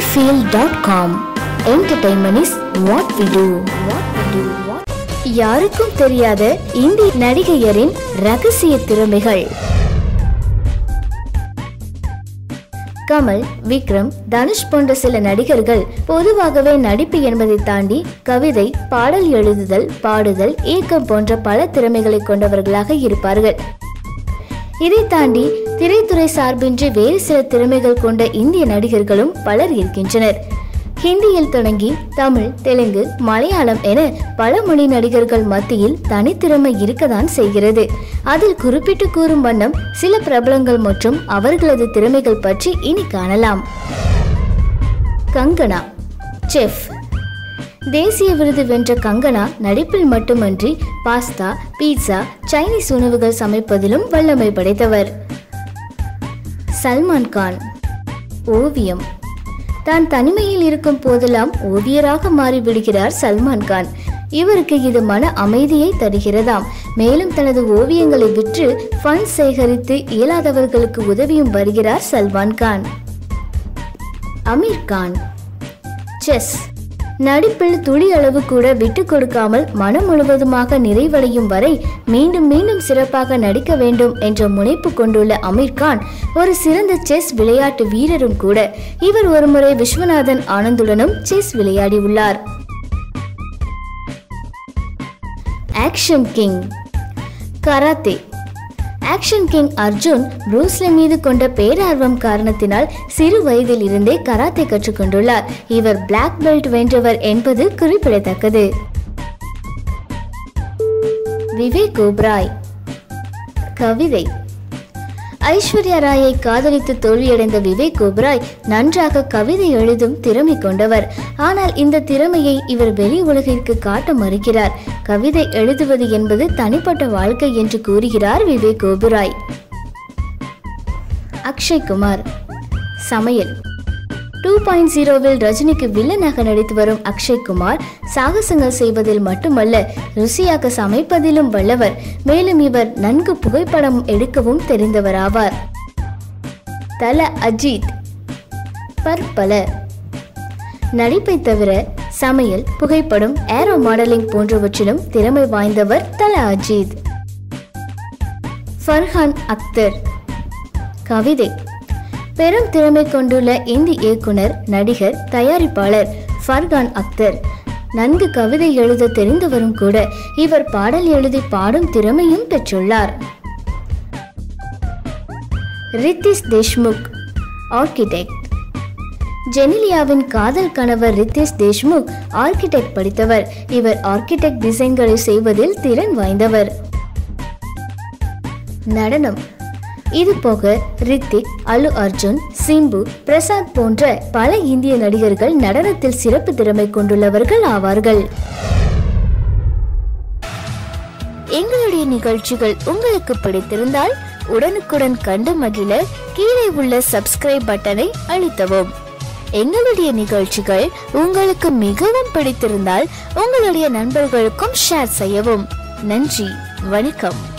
cinefield.com entertainment is what we do யாருக்கும் தெரியாத இந்திய நடிகையரின் ரகசிய திறமைகள். கமல் விக்ரம் தனுஷ் போன்ற சில நடிகர்கள் பொதுவாகவே நடிப்பு என்பதை தாண்டி கவிதை பாடல் எழுதுதல் பாடுதல் இயக்கம் போன்ற பல திறமைகளை கொண்டவர்களாக இருப்பார்கள். இதை தாண்டி திரைத்துறை சார்பின்றி வேறு சில திறமைகள் கொண்ட இந்திய நடிகர்களும் பலர் இருக்கின்றனர். ஹிந்தியில் தொடங்கி தமிழ் தெலுங்கு மலையாளம் என பல மொழி நடிகர்கள் மத்தியில் தனித்திறமை இருக்கதான் செய்கிறது. அதில் குறிப்பிட்டு கூறும் வண்ணம் சில பிரபலங்கள் மற்றும் அவர்களது திறமைகள் பற்றி இனி காணலாம். கங்கனா செஃப். தேசிய விருது வென்ற கங்கனா நடிப்பில் மட்டுமன்றி பாஸ்தா பீட்சா சைனீஸ் உணவுகள் சமைப்பதிலும் வல்லமை படைத்தவர். சல்மான் கான். ஓவியம். தான் தனிமையில் இருக்கும் போதெல்லாம் ஓவியராக மாறிவிடுகிறார் சல்மான் கான். இவருக்கு இது மன அமைதியை தருகிறதாம். மேலும் தனது ஓவியங்களை விற்று ஃபண்ட் சேகரித்து இயலாதவர்களுக்கு உதவியும் வருகிறார் சல்மான் கான். அமீர் கான். செஸ். நடிப்பில் துளி அளவு கூட விட்டு கொடுக்காமல் மனம் முழுவதுமாக நிறைவடையும் வரை மீண்டும் மீண்டும் சிறப்பாக நடிக்க வேண்டும் என்ற முனைப்பு கொண்டுள்ள அமீர் கான் ஒரு சிறந்த செஸ் விளையாட்டு வீரரும் கூட. இவர் ஒருமுறை விஸ்வநாதன் ஆனந்துடனும் chess விளையாடியுள்ளார். Action king karate action king Arjun Bruce Lee மீது கொண்ட பேரார்வம் காரணத்தினால் சிறு வயதில் இருந்தே கராத்தே கற்றுக்கொண்டுள்ளார். இவர் பிளாக் பெல்ட் வென்றவர் என்பது குறிப்பிடத்தக்கது. விவேக் ஓப்ராய். கவிதை. ஐஸ்வர்யா ராயை காதலித்து தோல்வியடைந்த விவேக் ஓப்ராய் நன்றாக கவிதை எழுதும் திறமை கொண்டவர். ஆனால் இந்த திறமையை இவர் வெளி உலகிற்கு காட்ட மறுக்கிறார். கவிதை எழுதுவது என்பது தனிப்பட்ட வாழ்க்கை என்று கூறுகிறார் விவேக் ஓபராய் அக்ஷய் குமார். சமையல். டூ பாயிண்ட் ஜீரோவில் ரஜினிக்கு வில்லனாக நடித்து வரும் அக்ஷய் குமார் சாகசங்கள் செய்வதில் மட்டுமல்ல ருசியாக சமைப்பதிலும் வல்லவர். மேலும் இவர் நன்கு புகைப்படம் எடுக்கவும் தெரிந்தவராவார். தல அஜித் பற்பல. நடிப்பை தவிர சமையல் புகைப்படம் ஏரோ மாடலிங் போன்றவற்றிலும் திறமை வாய்ந்தவர் தல அஜித். ஃபர்ஹான் அக்தர். கவிதை பெரும் திறமை கொண்டுள்ள இந்தி இயக்குனர் நடிகர் தயாரிப்பாளர் ஃபர்கான் அக்தர். நன்கு கவிதை எழுத தெரிந்தவரும் கூட இவர் பாடல் எழுதி பாடும் திறமையும் பெற்றுள்ளார். ரித்திஷ் தேஷ்முக் ஆர்கிடெக்ட் ஜெனிலியாவின் காதல் கணவர் ரித்திஷ் தேஷ்முக் ஆர்கிடெக்ட் படித்தவர். இவர் ஆர்கிடெக்ட் டிசைன்களை செய்வதில் திறன் வாய்ந்தவர். நடனம் இது போக ரித்திக் அல்லு அர்ஜுன் சிம்பு பிரசாத் போன்ற பல இந்திய நடிகர்கள் நடனத்தில் சிறப்பு திறமை கொண்டுள்ளவர்கள் ஆவார்கள். எங்களுடைய நிகழ்ச்சிகள் உங்களுக்கு பிடித்திருந்தால் உடனுக்குடன் கண்டு மகிழ கீழே உள்ள சப்ஸ்கிரைப் பட்டனை அழுத்தவும். எங்களுடைய நிகழ்ச்சிகள் உங்களுக்கு மிகவும் பிடித்திருந்தால் உங்களுடைய நண்பர்களுக்கும் ஷேர் செய்யவும். நன்றி வணக்கம்.